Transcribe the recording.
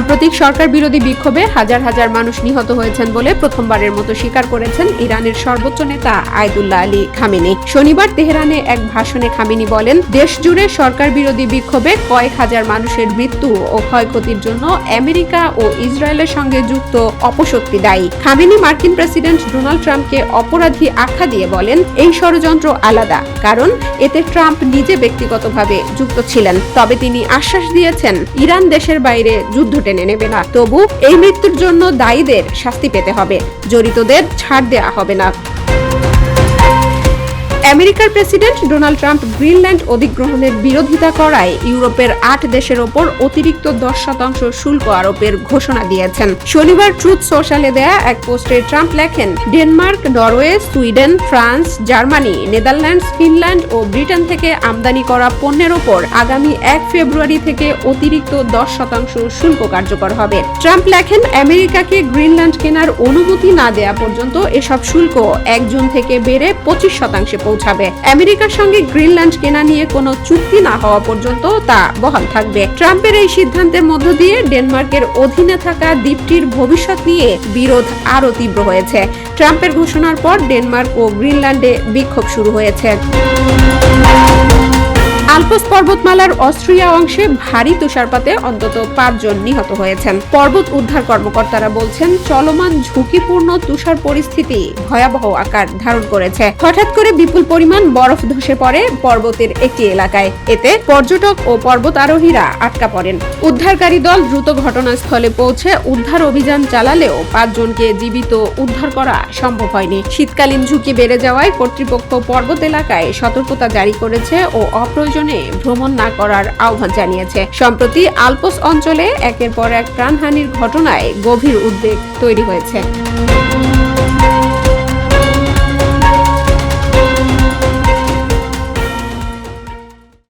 সাম্প্রতিক সরকার বিরোধী বিক্ষোভে হাজার হাজার মানুষ নিহত হয়েছেন বলে প্রথমবারের মতো স্বীকার করেছেন ইরানের সর্বোচ্চ নেতা আয়দুল্লাহ আলী খামেনি। শনিবার তেহরানে এক ভাষণে খামেনি বলেন দেশ জুড়ে সরকার বিরোধী বিক্ষোভে কয়েক হাজার মানুষের মৃত্যু ও ক্ষয়ক্ষতির জন্য আমেরিকা ও ইসরায়েলের সঙ্গে যুক্ত অপশক্তি দায়ী। খামেনি মার্কিন প্রেসিডেন্ট ডোনাল্ড ট্রাম্পকে অপরাধী আখ্যা দিয়ে বলেন, এই ষড়যন্ত্র আলাদা, কারণ এতে ট্রাম্প নিজে ব্যক্তিগতভাবে যুক্ত ছিলেন। তবে তিনি আশ্বাস দিয়েছেন, ইরান দেশের বাইরে যুদ্ধ টেনে নেবে না। তবু এই মৃত্যুর জন্য দায়ীদের শাস্তি পেতে হবে। জড়িতদের ছাড় দেওয়া হবে না। আমেরিকার প্রেসিডেন্ট ডোনাল্ড ট্রাম্প গ্রিনল্যান্ড অধিগ্রহণের বিরোধিতা করায় ইউরোপের আট দেশের ওপর অতিরিক্ত দশ শতাংশ শুল্ক আরোপের ঘোষণা দিয়েছেন। শনিবার ট্রুথ সোশ্যালে দেয়া এক পোস্টে ট্রাম্প লেখেন, Denmark, Norway, Sweden, France, Germany, Netherlands, Finland ও ব্রিটেন থেকে আমদানি করা পণ্যের ওপর আগামী এক ফেব্রুয়ারি থেকে অতিরিক্ত দশ শতাংশ শুল্ক কার্যকর হবে। ট্রাম্প লেখেন, আমেরিকাকে গ্রিনল্যান্ড কেনার অনুমতি না দেয়া পর্যন্ত এসব শুল্ক এক জুন থেকে বেড়ে পঁচিশ শতাংশে পৌঁছাবে। আমেরিকার সঙ্গে গ্রিনল্যান্ড কেনা নিয়ে কোনো চুক্তি না হওয়া পর্যন্ত তা বহাল থাকবে। ট্রাম্পের এই সিদ্ধান্তের মধ্য দিয়ে ডেনমার্কের অধীনে থাকা দ্বীপটির ভবিষ্যৎ নিয়ে বিরোধ আরও তীব্র হয়েছে। ট্রাম্পের ঘোষণার পর ডেনমার্ক ও গ্রিনল্যান্ডে বিক্ষোভ শুরু হয়েছে। আলপস পর্বতমালার অস্ট্রিয়া অংশে ভারী তুষারপাতে অন্তত পাঁচজন নিহত হয়েছেন। পর্বত উদ্ধার কর্মকর্তারা বলছেন, চলমান ঝুঁকিপূর্ণ তুষার পরিস্থিতি ভয়াবহ আকার ধারণ করেছে। হঠাৎ করে বিপুল পরিমাণ বরফ ধসে পড়ে পর্বতের একটি এলাকায়। এতে পর্যটক ও পর্বত আরোহীরা আটকা পড়েন। উদ্ধারকারী দল দ্রুত ঘটনাস্থলে পৌঁছে উদ্ধার অভিযান চালালেও পাঁচজনকে জীবিত উদ্ধার করা সম্ভব হয়নি। শীতকালীন ঝুঁকি বেড়ে যাওয়ায় কর্তৃপক্ষ পর্বত এলাকায় সতর্কতা জারি করেছে ও অপ্রয়োজনে ভ্রমণ না করার আহ্বান জানিয়েছে। সম্প্রতি আলপোস অঞ্চলে একের পর এক প্রাণহানির ঘটনায় গভীর উদ্বেগ তৈরি হয়েছে।